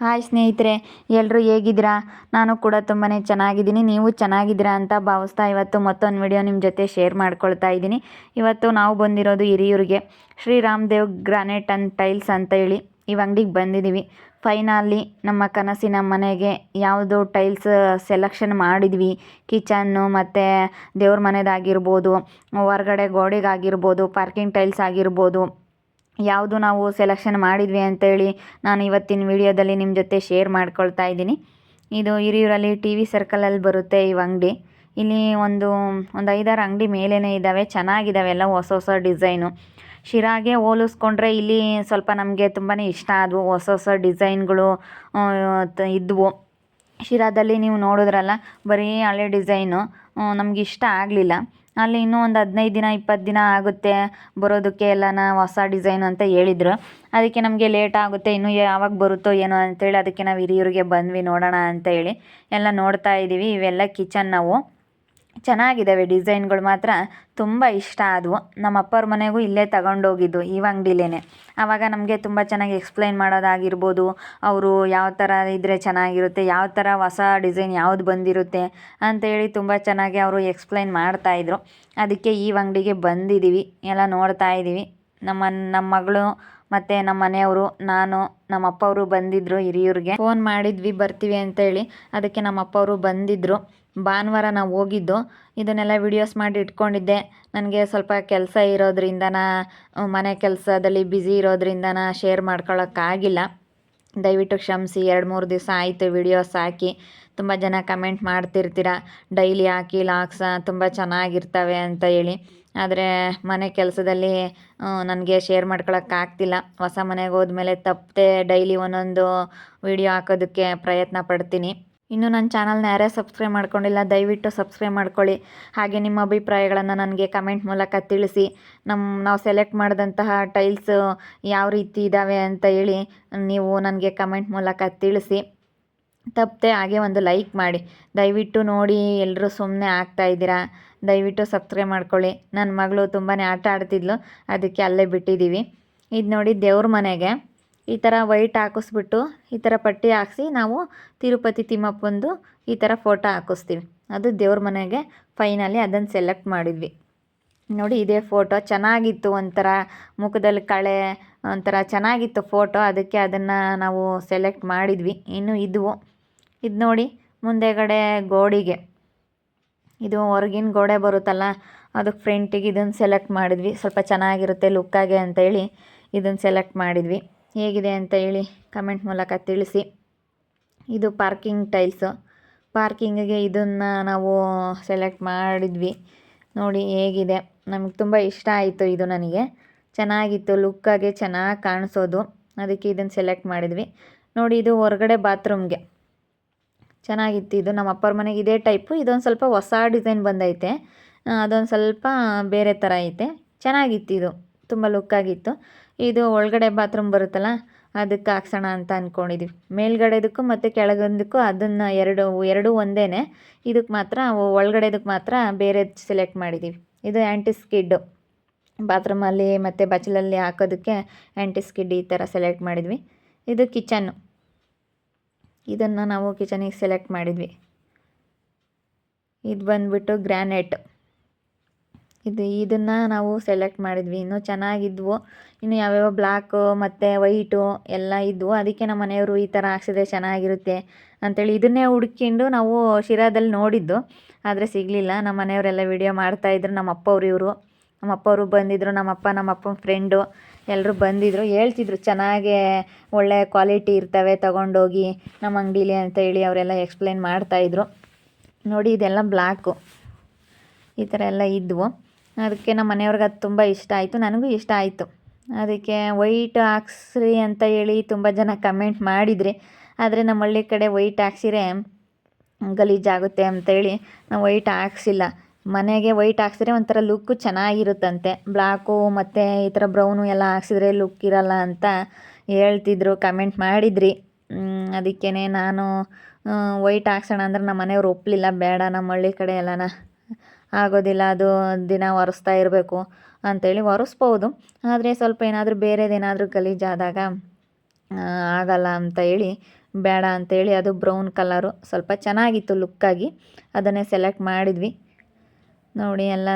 Hi ಸ್ನೇಹಿತರೆ ಎಲ್ಲರೂ ಹೇಗಿದ್ದೀರಾ? ನಾನು ಕೂಡ ತುಂಬಾ ಚೆನ್ನಾಗಿದ್ದೀನಿ. ನೀವು ಚೆನ್ನಾಗಿದ್ದೀರಾ ಅಂತ ಭಾವಿಸ್ತಾ ಇವತ್ತು ಮತ್ತೊಂದು ವಿಡಿಯೋ ನಿಮ್ಮ ಜೊತೆ ಶೇರ್ ಮಾಡ್ಕೊಳ್ತಾ ಇದ್ದೀನಿ. ಇವತ್ತು ನಾವು ಬಂದಿರೋದು ಹಿರಿಯೂರಿಗೆ. Shri Ramdev granite and tiles ಅಂತ ಹೇಳಿ ಈ ಅಂಗಡಿಗೆ ಬಂದಿದ್ದೀವಿ. ಫೈನಲ್ಲಿ ನಮ್ಮ ಕನಸಿನ ಮನೆಗೆ ಯಾವುದು ಟೈಲ್ಸ್ ಸೆಲೆಕ್ಷನ್ ಮಾಡಿದ್ವಿ. ಕಿಚನ್ನು ಮತ್ತು ದೇವ್ರ ಮನೆದಾಗಿರ್ಬೋದು, ಹೊರಗಡೆ ಗೋಡೆಗಾಗಿರ್ಬೋದು, ಪಾರ್ಕಿಂಗ್ ಟೈಲ್ಸ್ ಆಗಿರ್ಬೋದು. ಯಾವುದು ನಾವು ಸೆಲೆಕ್ಷನ್ ಮಾಡಿದ್ವಿ ಅಂತೇಳಿ ನಾನು ಇವತ್ತಿನ ವಿಡಿಯೋದಲ್ಲಿ ನಿಮ್ಮ ಜೊತೆ ಶೇರ್ ಮಾಡ್ಕೊಳ್ತಾ ಇದ್ದೀನಿ. ಇದು ಹಿರಿಯೂರಲ್ಲಿ ಟಿ ವಿ ಸರ್ಕಲಲ್ಲಿ ಬರುತ್ತೆ ಈ ಅಂಗಡಿ. ಇಲ್ಲಿ ಒಂದು ಒಂದು ಐದಾರು ಅಂಗಡಿ ಮೇಲೇ ಇದ್ದಾವೆ ಚೆನ್ನಾಗಿದ್ದಾವೆ ಎಲ್ಲ ಹೊಸ ಹೊಸ ಡಿಸೈನು ಶಿರಾಗೆ ಹೋಲಿಸ್ಕೊಂಡ್ರೆ ಇಲ್ಲಿ ಸ್ವಲ್ಪ ನಮಗೆ ತುಂಬಾ ಇಷ್ಟ ಆದವು, ಹೊಸ ಹೊಸ ಡಿಸೈನ್ಗಳು ಇದ್ವು. ಶಿರಾದಲ್ಲಿ ನೀವು ನೋಡಿದ್ರಲ್ಲ, ಬರೀ ಹಳೆ ಡಿಸೈನು ನಮಗೆ ಇಷ್ಟ ಆಗಲಿಲ್ಲ. ಅಲ್ಲಿ ಇನ್ನೂ ಒಂದು ಹದಿನೈದು ದಿನ ಇಪ್ಪತ್ತು ದಿನ ಆಗುತ್ತೆ ಬರೋದಕ್ಕೆ ಎಲ್ಲನ ಹೊಸ ಡಿಸೈನ್ ಅಂತ ಹೇಳಿದ್ರು. ಅದಕ್ಕೆ ನಮಗೆ ಲೇಟ್ ಆಗುತ್ತೆ, ಇನ್ನೂ ಯಾವಾಗ ಬರುತ್ತೋ ಏನೋ ಅಂತೇಳಿ ಅದಕ್ಕೆ ನಾವು ಹಿರಿಯೂರಿಗೆ ಬಂದ್ವಿ ನೋಡೋಣ ಅಂತ ಹೇಳಿ. ಎಲ್ಲ ನೋಡ್ತಾ ಇದ್ದೀವಿ ಇವೆಲ್ಲ ಕಿಚನ್ ನಾವು. ಚೆನ್ನಾಗಿದ್ದಾವೆ ಡಿಸೈನ್ಗಳು ಮಾತ್ರ ತುಂಬ ಇಷ್ಟ ಆದವು. ನಮ್ಮ ಅಪ್ಪವ್ರ ಮನೆಗೂ ಇಲ್ಲೇ ತಗೊಂಡೋಗಿದ್ದು ಈ ಅಂಗಡಿಲೇ ಆವಾಗ ನಮಗೆ ತುಂಬ ಚೆನ್ನಾಗಿ ಎಕ್ಸ್ಪ್ಲೈನ್ ಮಾಡೋದಾಗಿರ್ಬೋದು, ಅವರು ಯಾವ ಥರ ಇದ್ದರೆ ಚೆನ್ನಾಗಿರುತ್ತೆ, ಯಾವ ಥರ ಹೊಸ ಡಿಸೈನ್ ಯಾವ್ದು ಬಂದಿರುತ್ತೆ ಅಂತೇಳಿ ತುಂಬ ಚೆನ್ನಾಗಿ ಅವರು ಎಕ್ಸ್ಪ್ಲೈನ್ ಮಾಡ್ತಾಯಿದ್ರು ಅದಕ್ಕೆ ಈ ಅಂಗಡಿಗೆ ಬಂದಿದ್ದೀವಿ ಎಲ್ಲ ನೋಡ್ತಾ ಇದ್ದೀವಿ ನಮ್ಮ ನಮ್ಮ ಮಗಳು ಮತ್ತು ನಮ್ಮ ಮನೆಯವರು, ನಾನು, ನಮ್ಮ ಅಪ್ಪವರು ಬಂದಿದ್ದರು ಹಿರಿಯೂರಿಗೆ. ಫೋನ್ ಮಾಡಿದ್ವಿ, ಬರ್ತೀವಿ ಅಂತೇಳಿ ಅದಕ್ಕೆ ನಮ್ಮ ಅಪ್ಪವರು ಬಂದಿದ್ದರು ಭಾನುವಾರ ನಾವು ಹೋಗಿದ್ದು, ಇದನ್ನೆಲ್ಲ ವಿಡಿಯೋಸ್ ಮಾಡಿ ಇಟ್ಕೊಂಡಿದ್ದೆ. ನನಗೆ ಸ್ವಲ್ಪ ಕೆಲಸ ಇರೋದ್ರಿಂದ ಮನೆ ಕೆಲಸದಲ್ಲಿ ಬ್ಯುಸಿ ಇರೋದ್ರಿಂದನ ಶೇರ್ ಮಾಡ್ಕೊಳಕ್ಕಾಗಿಲ್ಲ ದಯವಿಟ್ಟು ಕ್ಷಮಿಸಿ, ಎರಡು ಮೂರು ದಿವಸ ಆಯಿತು ವಿಡಿಯೋಸ್ ಹಾಕಿ. ತುಂಬ ಜನ ಕಮೆಂಟ್ ಮಾಡ್ತಿರ್ತೀರ, ಡೈಲಿ ಹಾಕಿ, ಲಾಕ್ಸ ತುಂಬ ಚೆನ್ನಾಗಿರ್ತವೆ ಅಂತ ಹೇಳಿ. ಆದರೆ ಮನೆ ಕೆಲಸದಲ್ಲಿ ನನಗೆ ಶೇರ್ ಮಾಡ್ಕೊಳಕ್ಕಾಗ್ತಿಲ್ಲ ಹೊಸ ಮನೆಗೆ ಹೋದ್ಮೇಲೆ ತಪ್ಪದೆ ಡೈಲಿ ಒಂದೊಂದು ವಿಡಿಯೋ ಹಾಕೋದಕ್ಕೆ ಪ್ರಯತ್ನ ಪಡ್ತೀನಿ. ಇನ್ನು ನನ್ನ ಚಾನಲ್ನ ಯಾರೇ ಸಬ್ಸ್ಕ್ರೈಬ್ ಮಾಡ್ಕೊಂಡಿಲ್ಲ, ದಯವಿಟ್ಟು ಸಬ್ಸ್ಕ್ರೈಬ್ ಮಾಡ್ಕೊಳ್ಳಿ. ಹಾಗೆ ನಿಮ್ಮ ಅಭಿಪ್ರಾಯಗಳನ್ನು ನನಗೆ ಕಮೆಂಟ್ ಮೂಲಕ ತಿಳಿಸಿ. ನಮ್ಮ ನಾವು ಸೆಲೆಕ್ಟ್ ಮಾಡಿದಂತಹ ಟೈಲ್ಸ್ ಯಾವ ರೀತಿ ಇದ್ದಾವೆ ಅಂತ ಹೇಳಿ ನೀವು ನನಗೆ ಕಮೆಂಟ್ ಮೂಲಕ ತಿಳಿಸಿ. ತಪ್ಪದೆ ಹಾಗೆ ಒಂದು ಲೈಕ್ ಮಾಡಿ. ದಯವಿಟ್ಟು ನೋಡಿ, ಎಲ್ಲರೂ ಸುಮ್ಮನೆ ಇದ್ದೀರಾ? ದಯವಿಟ್ಟು ಸಬ್ಸ್ಕ್ರೈಬ್ ಮಾಡ್ಕೊಳ್ಳಿ. ನನ್ನ ಮಗಳು ತುಂಬಾ ಆಟ ಆಡ್ತಿದ್ಲು, ಅದಕ್ಕೆ ಅಲ್ಲೇ ಬಿಟ್ಟಿದ್ದೀವಿ. ಇದು ನೋಡಿ ದೇವ್ರ ಮನೆಗೆ. ಈ ಥರ ವೈಟ್ ಹಾಕಿಸ್ಬಿಟ್ಟು ಈ ಥರ ಪಟ್ಟಿ ಹಾಕ್ಸಿ ನಾವು ತಿರುಪತಿ ತಿಮ್ಮಪ್ಪಂದು ಈ ಥರ ಫೋಟೋ ಹಾಕಿಸ್ತೀವಿ. ಅದು ದೇವ್ರ ಮನೆಗೆ ಫೈನಲಿ ಅದನ್ನು ಸೆಲೆಕ್ಟ್ ಮಾಡಿದ್ವಿ. ನೋಡಿ ಇದೇ ಫೋಟೋ ಚೆನ್ನಾಗಿತ್ತು ಒಂಥರ ಮುಖದಲ್ಲಿ ಕಳೆ ಒಂಥರ ಚೆನ್ನಾಗಿತ್ತು ಫೋಟೋ ಅದಕ್ಕೆ ಅದನ್ನು ನಾವು ಸೆಲೆಕ್ಟ್ ಮಾಡಿದ್ವಿ. ಇನ್ನು ಇದ್ವು ಇದು ನೋಡಿ ಮುಂದೆಗಡೆ ಗೋಡಿಗೆ. ಇದು ಹೊರಗಿನ ಗೋಡೆ ಬರುತ್ತಲ್ಲ, ಅದಕ್ಕೆ ಫ್ರಂಟಿಗೆ ಇದನ್ನು ಸೆಲೆಕ್ಟ್ ಮಾಡಿದ್ವಿ. ಸ್ವಲ್ಪ ಚೆನ್ನಾಗಿರುತ್ತೆ ಲುಕ್ಕಾಗೆ ಅಂತೇಳಿ ಇದನ್ನು ಸೆಲೆಕ್ಟ್ ಮಾಡಿದ್ವಿ. ಹೇಗಿದೆ ಅಂತ ಹೇಳಿ ಕಮೆಂಟ್ ಮೂಲಕ ತಿಳಿಸಿ. ಇದು ಪಾರ್ಕಿಂಗ್ ಟೈಲ್ಸು ಪಾರ್ಕಿಂಗಿಗೆ ಇದನ್ನು ನಾವು ಸೆಲೆಕ್ಟ್ ಮಾಡಿದ್ವಿ. ನೋಡಿ ಹೇಗಿದೆ. ನಮಗೆ ತುಂಬ ಇಷ್ಟ ಆಯಿತು ಇದು ನನಗೆ. ಚೆನ್ನಾಗಿತ್ತು. ಲುಕ್ಕಾಗೆ ಚೆನ್ನಾಗಿ ಕಾಣಿಸೋದು. ಅದಕ್ಕೆ ಇದನ್ನು ಸೆಲೆಕ್ಟ್ ಮಾಡಿದ್ವಿ. ನೋಡಿ ಇದು ಹೊರಗಡೆ ಬಾತ್ರೂಮ್ಗೆ ಚೆನ್ನಾಗಿತ್ತು ಇದು. ನಮ್ಮ ಅಪ್ಪರ ಮನೆಗೆ ಇದೇ ಟೈಪು ಇದೊಂದು ಸ್ವಲ್ಪ ಹೊಸ ಡಿಸೈನ್ ಬಂದೈತೆ. ಅದೊಂದು ಸ್ವಲ್ಪ ಬೇರೆ ಥರ ಐತೆ. ಚೆನ್ನಾಗಿತ್ತು ಇದು. ತುಂಬ ಲುಕ್ಕಾಗಿತ್ತು ಇದು ಒಳಗಡೆ ಬಾತ್ರೂಮ್ ಬರುತ್ತಲ್ಲ, ಅದಕ್ಕೆ ಹಾಕ್ಸೋಣ ಅಂತ ಅಂದ್ಕೊಂಡಿದ್ವಿ ಮೇಲ್ಗಡೆದಕ್ಕೂ ಮತ್ತು ಕೆಳಗೊಂದಕ್ಕೂ ಅದನ್ನು ಎರಡು, ಎರಡೂ ಒಂದೇ ಇದಕ್ಕೆ ಮಾತ್ರ, ಒಳಗಡೆದಕ್ಕೆ ಮಾತ್ರ ಬೇರೆ ಸೆಲೆಕ್ಟ್ ಮಾಡಿದ್ದೀವಿ ಇದು ಆ್ಯಂಟಿ ಸ್ಕಿಡ್ಡು ಬಾತ್ರೂಮಲ್ಲಿ ಮತ್ತು ಬಚ್ಚಲಲ್ಲಿ ಹಾಕೋದಕ್ಕೆ ಆ್ಯಂಟಿ ಸ್ಕಿಡ್ ಈ ಥರ ಸೆಲೆಕ್ಟ್ ಮಾಡಿದ್ವಿ. ಇದು ಕಿಚನ್ನು ಇದನ್ನು ನಾವು ಕಿಚನಿಗೆ ಸೆಲೆಕ್ಟ್ ಮಾಡಿದ್ವಿ. ಇದು ಬಂದುಬಿಟ್ಟು ಗ್ರ್ಯಾನೈಟ್ ಇದು ಇದನ್ನು ನಾವು ಸೆಲೆಕ್ಟ್ ಮಾಡಿದ್ವಿ. ಇನ್ನೂ ಚೆನ್ನಾಗಿದ್ವು. ಇನ್ನು ಯಾವ್ಯಾವ ಬ್ಲ್ಯಾಕು ಮತ್ತು ವೈಟು ಎಲ್ಲ ಇದ್ವು. ಅದಕ್ಕೆ ನಮ್ಮ ಮನೆಯವರು ಈ ಥರ ಹಾಕ್ಸಿದ್ರೆ ಚೆನ್ನಾಗಿರುತ್ತೆ ಅಂಥೇಳಿ ಇದನ್ನೇ ಹುಡ್ಕೊಂಡು ನಾವು ಶಿರಾದಲ್ಲಿ ನೋಡಿದ್ದು. ಆದರೆ ಸಿಗಲಿಲ್ಲ. ನಮ್ಮ ಮನೆಯವರೆಲ್ಲ ವಿಡಿಯೋ ಮಾಡ್ತಾಯಿದ್ರು ನಮ್ಮ ಅಪ್ಪವ್ರು ಇವರು. ನಮ್ಮ ಅಪ್ಪವರು ಬಂದಿದ್ದರು ನಮ್ಮಪ್ಪ ನಮ್ಮ ಅಪ್ಪನ ಫ್ರೆಂಡು ಎಲ್ಲರೂ ಬಂದಿದ್ದರು ಹೇಳ್ತಿದ್ರು, ಚೆನ್ನಾಗೇ ಒಳ್ಳೆ ಕ್ವಾಲಿಟಿ ಇರ್ತವೆ. ತೊಗೊಂಡೋಗಿ ನಮ್ಮ ಅಂಗಡೀಲಿ ಅಂತ ಹೇಳಿ ಅವರೆಲ್ಲ ಎಕ್ಸ್ಪ್ಲೇನ್ ಮಾಡ್ತಾಯಿದ್ರು ನೋಡಿ, ಇದೆಲ್ಲ ಬ್ಲ್ಯಾಕು ಈ ಥರ ಎಲ್ಲ ಇದ್ವು. ಅದಕ್ಕೆ ನಮ್ಮ ಮನೆಯವ್ರಿಗೆ ಅದು ತುಂಬ ಇಷ್ಟ ಆಯಿತು. ನನಗೂ ಇಷ್ಟ ಆಯಿತು. ಅದಕ್ಕೆ ವೈಟ್ ಹಾಕ್ಸ್ರಿ ಅಂತ ಹೇಳಿ ತುಂಬ ಜನ ಕಮೆಂಟ್ ಮಾಡಿದ್ರಿ, ಆದರೆ ನಮ್ಮ ಹಳ್ಳಿ ಕಡೆ ವೈಟ್ ಹಾಕ್ಸಿರೆ ಗಲೀಜಾಗುತ್ತೆ ಅಂತೇಳಿ ನಾವು ವೈಟ್ ಹಾಕ್ಸಿಲ್ಲ ಮನೆಗೆ ವೈಟ್ ಹಾಕ್ಸಿದ್ರೆ ಒಂಥರ ಲುಕ್ಕು ಚೆನ್ನಾಗಿರುತ್ತಂತೆ. ಬ್ಲ್ಯಾಕು ಮತ್ತು ಈ ಥರ ಬ್ರೌನು ಎಲ್ಲ ಹಾಕ್ಸಿದ್ರೆ ಲುಕ್ ಇರಲ್ಲ ಅಂತ ಹೇಳ್ತಿದ್ರು, ಕಮೆಂಟ್ ಮಾಡಿದ್ರಿ. ಅದಕ್ಕೇ ನಾನು ವೈಟ್ ಹಾಕ್ಸೋಣ ಅಂದ್ರೆ ನಮ್ಮ ಮನೆಯವ್ರು ಒಪ್ಪಲಿಲ್ಲ ಬೇಡ ನಮ್ಮ ಹಳ್ಳಿ ಕಡೆ ಎಲ್ಲನ. ಆಗೋದಿಲ್ಲ, ಅದು ದಿನ ಒರೆಸ್ತಾ ಇರಬೇಕು ಅಂಥೇಳಿ ಒರೆಸ್ಬೋದು. ಆದರೆ ಸ್ವಲ್ಪ ಏನಾದರೂ ಬೇರೆದೇನಾದರೂ ಗಲೀಜಾದಾಗ ಆಗಲ್ಲ ಅಂತ ಹೇಳಿ, ಬೇಡ ಅಂಥೇಳಿ ಅದು ಬ್ರೌನ್ ಕಲರು, ಸ್ವಲ್ಪ ಚೆನ್ನಾಗಿತ್ತು ಲುಕ್ಕಾಗಿ ಅದನ್ನೇ ಸೆಲೆಕ್ಟ್ ಮಾಡಿದ್ವಿ. ನೋಡಿ ಎಲ್ಲ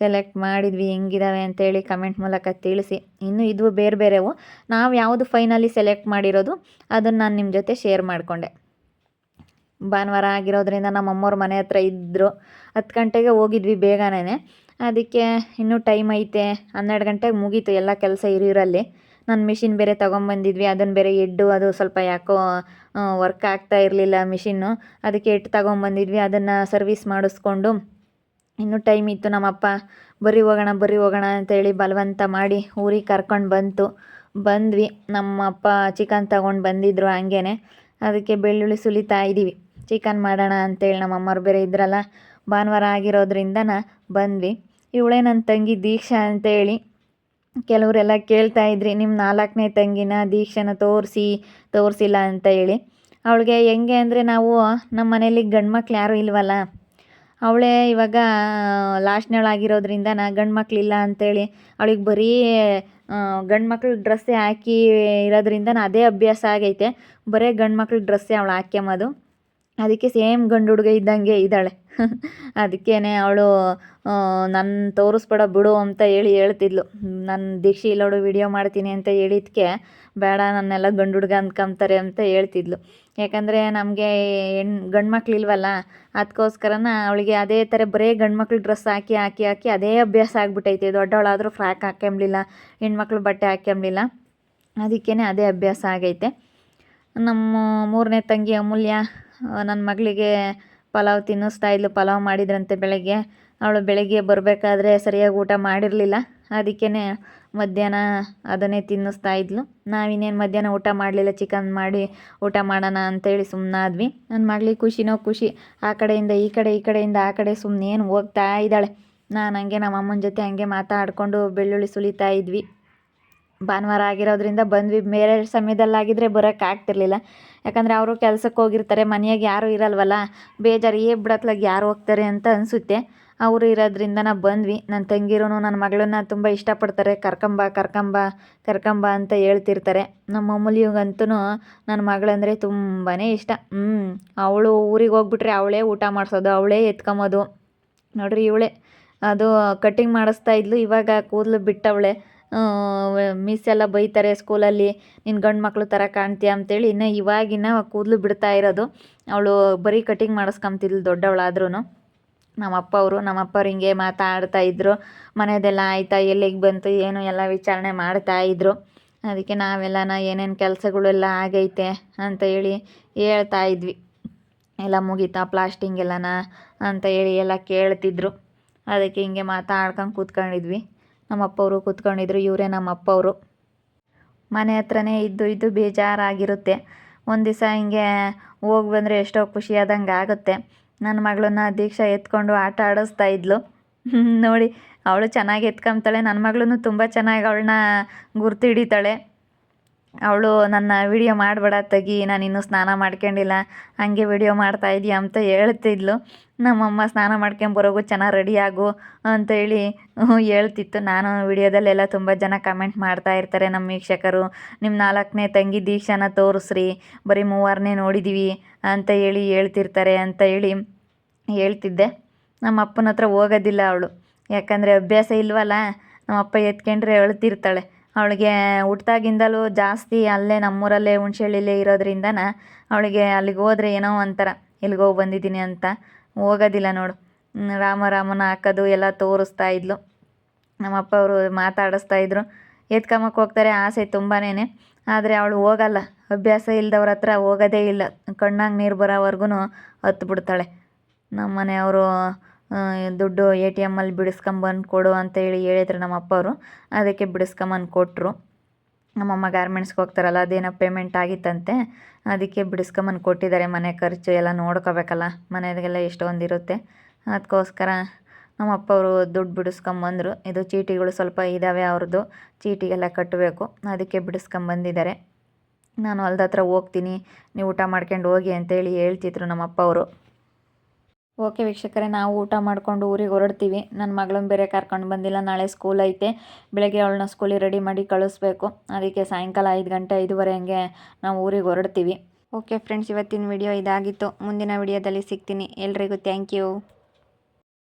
ಸೆಲೆಕ್ಟ್ ಮಾಡಿದ್ವಿ, ಹೆಂಗಿದಾವೆ ಅಂತೇಳಿ ಕಮೆಂಟ್ ಮೂಲಕ ತಿಳಿಸಿ. ಇನ್ನು ಇದು ಬೇರೆ ಬೇರೆವು. ನಾವು ಯಾವುದು ಫೈನಲಿ ಸೆಲೆಕ್ಟ್ ಮಾಡಿರೋದು, ಅದನ್ನು ನಾನು ನಿಮ್ಮ ಜೊತೆ ಶೇರ್ ಮಾಡಿಕೊಂಡೆ. ಭಾನುವಾರ ಆಗಿರೋದ್ರಿಂದ ನಮ್ಮ ಅಮ್ಮವ್ರ ಮನೆ ಹತ್ರ ಇದ್ದರು ಹತ್ತು ಗಂಟೆಗೆ ಹೋಗಿದ್ವಿ ಬೇಗನೆ ಅದಕ್ಕೆ ಇನ್ನೂ ಟೈಮ್ ಐತೆ. ಹನ್ನೆರಡು ಗಂಟೆಗೆ ಮುಗೀತು ಎಲ್ಲ ಕೆಲಸ ಹಿರಿಯೂರಲ್ಲಿ ನಾನು ಮಿಷಿನ್ ಬೇರೆ ತೊಗೊಂಬಂದಿದ್ವಿ. ಅದನ್ನು ಬೇರೆ ಎಡ್ಡು, ಅದು ಸ್ವಲ್ಪ ಯಾಕೋ ವರ್ಕ್ ಆಗ್ತಾ ಇರಲಿಲ್ಲ ಮಿಷಿನ್ನು ಅದಕ್ಕೆ ಎಟ್ಟು ತೊಗೊಂಬಂದಿದ್ವಿ. ಅದನ್ನು ಸರ್ವಿಸ್ ಮಾಡಿಸ್ಕೊಂಡು ಇನ್ನೂ ಟೈಮ್ ಇತ್ತು. ನಮ್ಮಪ್ಪ ಬರೀ ಹೋಗೋಣ ಬರೀ ಹೋಗೋಣ ಅಂತೇಳಿ ಬಲವಂತ ಮಾಡಿ ಊರಿಗೆ ಕರ್ಕೊಂಡು ಬಂತು. ಬಂದ್ವಿ. ನಮ್ಮಪ್ಪ ಚಿಕನ್ ತಗೊಂಡು ಬಂದಿದ್ರು ಹಂಗೇ ಅದಕ್ಕೆ ಬೆಳ್ಳುಳ್ಳಿ ಸುಲಿತಾ ಇದ್ದೀವಿ ಚಿಕನ್ ಮಾಡೋಣ ಅಂತೇಳಿ ನಮ್ಮ ಅಮ್ಮವ್ರು ಬೇರೆ ಇದ್ರಲ್ಲ, ಭಾನುವಾರ ಆಗಿರೋದ್ರಿಂದನ ಬಂದ್ವಿ. ಇವಳೇ ನನ್ನ ತಂಗಿ ದೀಕ್ಷಾ ಅಂತೇಳಿ ಕೆಲವರೆಲ್ಲ ಕೇಳ್ತಾ ಇದ್ರಿ ನಿಮ್ಮ ನಾಲ್ಕನೇ ತಂಗಿನ ದೀಕ್ಷೆನ ತೋರಿಸಿ, ತೋರಿಸಿಲ್ಲ ಅಂತ ಹೇಳಿ. ಅವಳಿಗೆ ಹೆಂಗೆ ಅಂದರೆ ನಾವು ನಮ್ಮ ಮನೇಲಿ ಗಂಡು ಮಕ್ಳು ಯಾರೂ ಇಲ್ವಲ್ಲ, ಅವಳೇ ಇವಾಗ ಲಾಸ್ಟ್ನೇಳಾಗಿರೋದ್ರಿಂದ ನಾ ಗಂಡು ಮಕ್ಳಿಲ್ಲ ಅಂತೇಳಿ ಅವಳಿಗೆ ಬರೀ ಗಂಡು ಮಕ್ಳು ಡ್ರೆಸ್ಸೇ ಹಾಕಿ ಇರೋದ್ರಿಂದ ಅದೇ ಅಭ್ಯಾಸ ಆಗೈತೆ. ಬರೀ ಗಂಡು ಮಕ್ಳು ಡ್ರೆಸ್ಸೇ ಅವಳು ಹಾಕ್ಯಂಬೋದು ಅದಕ್ಕೆ ಸೇಮ್ ಗಂಡು ಹುಡುಗ ಇದ್ದಂಗೆ ಇದ್ದಾಳೆ. ಅದಕ್ಕೇ ಅವಳು ನನ್ನ ತೋರಿಸ್ಬೇಡ ಬಿಡು ಅಂತ ಹೇಳಿ ಹೇಳ್ತಿದ್ಲು. ನನ್ನ ದೀಕ್ಷೆ ಇಲ್ಲೋಡು ವಿಡಿಯೋ ಮಾಡ್ತೀನಿ ಅಂತ ಹೇಳಿದ್ಕೆ ಬೇಡ, ನನ್ನೆಲ್ಲ ಗಂಡು ಹುಡುಗ ಅಂದ್ಕೊಂತಾರೆ ಅಂತ ಹೇಳ್ತಿದ್ಲು. ಯಾಕಂದರೆ ನಮಗೆ ಹೆಣ್ಣು ಗಂಡು ಮಕ್ಳು ಇಲ್ವಲ್ಲ ಅದಕ್ಕೋಸ್ಕರನ ಅವಳಿಗೆ ಅದೇ ಥರ ಬರೀ ಗಂಡು ಮಕ್ಳು ಡ್ರೆಸ್ ಹಾಕಿ ಹಾಕಿ ಹಾಕಿ ಅದೇ ಅಭ್ಯಾಸ ಆಗಿಬಿಟ್ಟೈತೆ ದೊಡ್ಡವಳಾದರೂ ಫ್ರಾಕ್ ಹಾಕ್ಯಂಬ್ಲಿಲ್ಲ, ಹೆಣ್ಮಕ್ಳು ಬಟ್ಟೆ ಹಾಕ್ಯಂಬ್ಲಿಲ್ಲ ಅದಕ್ಕೇ ಅದೇ ಅಭ್ಯಾಸ ಆಗೈತೆ. ನಮ್ಮ ಮೂರನೇ ತಂಗಿ ಅಮೂಲ್ಯ ನನ್ನ ಮಗಳಿಗೆ ಪಲಾವ್ ತಿನ್ನಿಸ್ತಾ ಇದ್ಲು, ಪಲಾವ್ ಮಾಡಿದ್ರಂತೆ ಬೆಳಗ್ಗೆ. ಅವಳು ಬೆಳಗ್ಗೆ ಬರಬೇಕಾದ್ರೆ ಸರಿಯಾಗಿ ಊಟ ಮಾಡಿರಲಿಲ್ಲ. ಅದಕ್ಕೇ ಮಧ್ಯಾಹ್ನ ಅದನ್ನೇ ತಿನ್ನಿಸ್ತಾ ಇದ್ಲು. ನಾವಿನ್ನೇನು ಮಧ್ಯಾಹ್ನ ಊಟ ಮಾಡಲಿಲ್ಲ, ಚಿಕನ್ ಮಾಡಿ ಊಟ ಮಾಡೋಣ ಅಂತೇಳಿ ಸುಮ್ಮನಾದ್ವಿ ನನ್ನ ಮಗಳಿಗೆ ಖುಷಿನೋ ಖುಷಿ, ಆ ಕಡೆಯಿಂದ ಈ ಕಡೆ, ಈ ಕಡೆಯಿಂದ ಆ ಕಡೆ ಸುಮ್ಮನೆ ಏನು ಹೋಗ್ತಾ ಇದ್ದಾಳೆ. ನಾನು ಹಂಗೆ ನಮ್ಮ ಅಮ್ಮನ ಜೊತೆ ಹಂಗೆ ಮಾತಾಡಿಕೊಂಡು ಬೆಳ್ಳುಳ್ಳಿ ಸುಲಿತಾ ಇದ್ವಿ. ಭಾನುವಾರ ಆಗಿರೋದ್ರಿಂದ ಬಂದ್ವಿ. ಬೇರೆ ಸಮಯದಲ್ಲಾಗಿದ್ದರೆ ಬರೋಕ್ಕೆ ಆಗ್ತಿರ್ಲಿಲ್ಲ. ಯಾಕಂದರೆ ಅವರು ಕೆಲ್ಸಕ್ಕೆ ಹೋಗಿರ್ತಾರೆ. ಮನೆಯಾಗ ಯಾರೂ ಇರಲ್ವಲ್ಲ. ಬೇಜಾರು, ಏ ಬಿಡತ್ಲಾಗ ಯಾರು ಹೋಗ್ತಾರೆ? ಅಂತ ಅನಿಸುತ್ತೆ. ಅವರು ಇರೋದ್ರಿಂದ ನಾವು ಬಂದ್ವಿ. ನನ್ನ ತಂಗಿರೂ ನನ್ನ ಮಗಳನ್ನ ತುಂಬ ಇಷ್ಟಪಡ್ತಾರೆ. ಕರ್ಕಂಬ ಕರ್ಕಂಬ ಕರ್ಕಂಬ ಅಂತ ಹೇಳ್ತಿರ್ತಾರೆ. ನಮ್ಮ ಮಾಮೂಲಿಗಂತೂ ನನ್ನ ಮಗಳಂದರೆ ತುಂಬಾ ಇಷ್ಟ. ಹ್ಞೂ ಅವಳು ಊರಿಗೆ ಹೋಗ್ಬಿಟ್ರೆ ಅವಳೇ ಊಟ ಮಾಡಿಸೋದು, ಅವಳೇ ಎತ್ಕೊಂಬೋದು. ನೋಡ್ರಿ, ಇವಳೇ. ಅದು ಕಟ್ಟಿಂಗ್ ಮಾಡಿಸ್ತಾ ಇದ್ಲು, ಇವಾಗ ಕೂದಲು ಬಿಟ್ಟವಳೆ. ಮಿಸ್ ಎಲ್ಲ ಬೈತಾರೆ ಸ್ಕೂಲಲ್ಲಿ ನಿನ್ನ ಗಂಡು ಮಕ್ಕಳು ಥರ ಕಾಣ್ತೀಯ? ಅಂತೇಳಿ ಇನ್ನು ಇವಾಗಿನ ಕೂದಲು ಬಿಡ್ತಾ ಇರೋದು. ಅವಳು ಬರೀ ಕಟಿಂಗ್ ಮಾಡಿಸ್ಕೊಂತಿದ್ಲು ದೊಡ್ಡವಳಾದ್ರೂ ನಮ್ಮ ಅಪ್ಪ ಅವರು ನಮ್ಮ ಅಪ್ಪವ್ರು ಹಿಂಗೆ ಮಾತಾಡ್ತಾ ಇದ್ದರು ಮನೆಯದೆಲ್ಲ ಆಯ್ತಾ, ಎಲ್ಲಿಗೆ ಬಂತು, ಏನು ಎಲ್ಲ ವಿಚಾರಣೆ ಮಾಡ್ತಾ ಇದ್ರು. ಅದಕ್ಕೆ ನಾವೆಲ್ಲನ ಏನೇನು ಕೆಲಸಗಳೆಲ್ಲ ಆಗೈತೆ ಅಂತ ಹೇಳಿ ಹೇಳ್ತಾ ಇದ್ವಿ. ಎಲ್ಲ ಮುಗೀತಾ ಪ್ಲಾಸ್ಟಿಂಗ್ ಎಲ್ಲನ ಅಂತ ಹೇಳಿ ಎಲ್ಲ ಕೇಳ್ತಿದ್ರು. ಅದಕ್ಕೆ ಹಿಂಗೆ ಮಾತಾಡ್ಕೊಂಡು ಕೂತ್ಕೊಂಡಿದ್ವಿ. ನಮ್ಮ ಅಪ್ಪವರು ಕೂತ್ಕೊಂಡಿದ್ರು, ಇವರೇ ನಮ್ಮ ಅಪ್ಪವರು ಮನೆ ಹತ್ರನೇ ಇದ್ದು ಇದ್ದು ಬೇಜಾರಾಗಿರುತ್ತೆ. ಒಂದು ದಿವಸ ಹಿಂಗೆ ಹೋಗಿ ಬಂದರೆ ಎಷ್ಟೋ ಖುಷಿಯಾದಂಗೆ ಆಗುತ್ತೆ. ನನ್ನ ಮಗಳನ್ನ ದೀಕ್ಷಾ ಎತ್ಕೊಂಡು ಆಟ ಆಡಿಸ್ತಾ ಇದ್ಲು. ನೋಡಿ, ಅವಳು ಚೆನ್ನಾಗಿ ಎತ್ಕೊಂತಾಳೆ ನನ್ನ ಮಗಳೂ ತುಂಬ ಚೆನ್ನಾಗಿ ಅವಳನ್ನ ಗುರ್ತು ಹಿಡಿತಾಳೆ ಅವಳು ನನ್ನ ವಿಡಿಯೋ ಮಾಡಬೇಡ ತೆಗಿ, ನಾನು ಇನ್ನೂ ಸ್ನಾನ ಮಾಡ್ಕೊಂಡಿಲ್ಲ. ಹಾಗೆ ವಿಡಿಯೋ ಮಾಡ್ತಾ ಇದೀಯ ಅಂತ ಹೇಳ್ತಿದ್ಲು. ನಮ್ಮಮ್ಮ ಸ್ನಾನ ಮಾಡ್ಕೊಂಬರೋಗು ಚೆನ್ನಾಗಿ ರೆಡಿ ಆಗು ಅಂತ ಹೇಳಿ ಹೇಳ್ತಿತ್ತು. ನಾನು ವಿಡಿಯೋದಲ್ಲೆಲ್ಲ ತುಂಬ ಜನ ಕಮೆಂಟ್ ಮಾಡ್ತಾ ಇರ್ತಾರೆ ನಮ್ಮ ವೀಕ್ಷಕರು. ನಿಮ್ಮ ನಾಲ್ಕನೇ ತಂಗಿ ದೀಕ್ಷಾನ ತೋರಿಸ್ರಿ, ಬರೀ ಮೂವರನೇ ನೋಡಿದ್ದೀವಿ ಅಂತ ಹೇಳಿ ಹೇಳ್ತಿರ್ತಾರೆ ಅಂತ ಹೇಳಿ ಹೇಳ್ತಿದ್ದೆ. ನಮ್ಮ ಅಪ್ಪನ ಹತ್ರ ಹೋಗೋದಿಲ್ಲ ಅವಳು. ಯಾಕಂದರೆ ಅಭ್ಯಾಸ ಇಲ್ವಲ್ಲ, ನಮ್ಮ ಅಪ್ಪ ಎತ್ಕೊಂಡ್ರೆ ಅಳ್ತಿರ್ತಾಳೆ. ಅವಳಿಗೆ ಹುಟ್ದಾಗಿಂದಲೂ ಜಾಸ್ತಿ ಅಲ್ಲೇ ನಮ್ಮೂರಲ್ಲೇ ಹುಣ್ಸೆಹಳ್ಳಿಲೇ ಇರೋದ್ರಿಂದನ ಅವಳಿಗೆ ಅಲ್ಲಿಗೆ ಹೋದ್ರೆ ಏನೋ ಒಂಥರ ಹೋಗಿ ಬಂದಿದ್ದೀನಿ ಅಂತ ಹೋಗೋದಿಲ್ಲ ನೋಡು. ರಾಮ ರಾಮನ ಹಾಕೋದು ಎಲ್ಲ ತೋರಿಸ್ತಾ ಇದ್ಲು. ನಮ್ಮಪ್ಪ ಅವರು ಮಾತಾಡಿಸ್ತಾ ಇದ್ರು. ಎತ್ಕಮಕ್ಕೆ ಹೋಗ್ತಾರೆ ಆಸೆ ತುಂಬಾ ಆದರೆ ಅವಳು ಹೋಗಲ್ಲ. ಅಭ್ಯಾಸ ಇಲ್ದವ್ರ ಹತ್ರ ಹೋಗೋದೇ ಇಲ್ಲ. ಕಣ್ಣಾಗ ನೀರು ಬರೋವರೆಗೂ ಹತ್ತು ಬಿಡ್ತಾಳೆ ನಮ್ಮ ಮನೆಯವರು ದುಡ್ಡು ಎ ಟಿ ಎಮ್ಮಲ್ಲಿ ಬಿಡಿಸ್ಕೊಂಬಂದು ಕೊಡು ಅಂತೇಳಿ ಹೇಳಿದ್ರು ನಮ್ಮ ಅಪ್ಪವರು ಅದಕ್ಕೆ ಬಿಡಿಸ್ಕೊಂಬಂದು ಕೊಟ್ಟರು ನಮ್ಮಮ್ಮ ಗಾರ್ಮೆಂಟ್ಸ್ಗೆ ಹೋಗ್ತಾರಲ್ಲ, ಅದೇನೋ ಪೇಮೆಂಟ್ ಆಗಿತ್ತಂತೆ. ಅದಕ್ಕೆ ಬಿಡಿಸ್ಕೊಂಬಂದು ಕೊಟ್ಟಿದ್ದಾರೆ, ಮನೆ ಖರ್ಚು ಎಲ್ಲ ನೋಡ್ಕೋಬೇಕಲ್ಲ, ಮನೆಗೆಲ್ಲ ಎಷ್ಟೊಂದಿರುತ್ತೆ. ಅದಕ್ಕೋಸ್ಕರ ನಮ್ಮ ಅಪ್ಪವರು ದುಡ್ಡು ಬಿಡಿಸ್ಕೊಂಬಂದರು. ಇದು ಚೀಟಿಗಳು ಸ್ವಲ್ಪ ಇದ್ದಾವೆ ಅವ್ರದ್ದು, ಚೀಟಿಗೆಲ್ಲ ಕಟ್ಟಬೇಕು. ಅದಕ್ಕೆ ಬಿಡಿಸ್ಕೊಂಬಂದಿದ್ದಾರೆ. ನಾನು ಹೊಲ್ದ ಹತ್ರ ಹೋಗ್ತೀನಿ, ನೀವು ಊಟ ಮಾಡ್ಕೊಂಡು ಹೋಗಿ ಅಂತೇಳಿ ಹೇಳ್ತಿದ್ರು ನಮ್ಮ ಅಪ್ಪ ಅವರು ಓಕೆ ವೀಕ್ಷಕರೇ, ನಾವು ಊಟ ಮಾಡಿಕೊಂಡು ಊರಿಗೆ ಹೊರಡ್ತೀವಿ. ನನ್ನ ಮಗಳನ್ನ ಬೇರೆ ಕರ್ಕೊಂಡು ಬಂದಿಲ್ಲ, ನಾಳೆ ಸ್ಕೂಲ್ ಐತೆ. ಬೆಳಗ್ಗೆ ಅವಳನ್ನ ಸ್ಕೂಲಿಗೆ ರೆಡಿ ಮಾಡಿ ಕಳಿಸ್ಬೇಕು. ಅದಕ್ಕೆ ಸಾಯಂಕಾಲ ಐದು ಗಂಟೆ ಐದುವರೆ ಹಂಗೆ ನಾವು ಊರಿಗೆ ಹೊರಡ್ತೀವಿ. ಓಕೆ ಫ್ರೆಂಡ್ಸ್ ಇವತ್ತಿನ ವಿಡಿಯೋ ಇದಾಗಿತ್ತು. ಮುಂದಿನ ವಿಡಿಯೋದಲ್ಲಿ ಸಿಗ್ತೀನಿ. ಎಲ್ರಿಗೂ ಥ್ಯಾಂಕ್ ಯು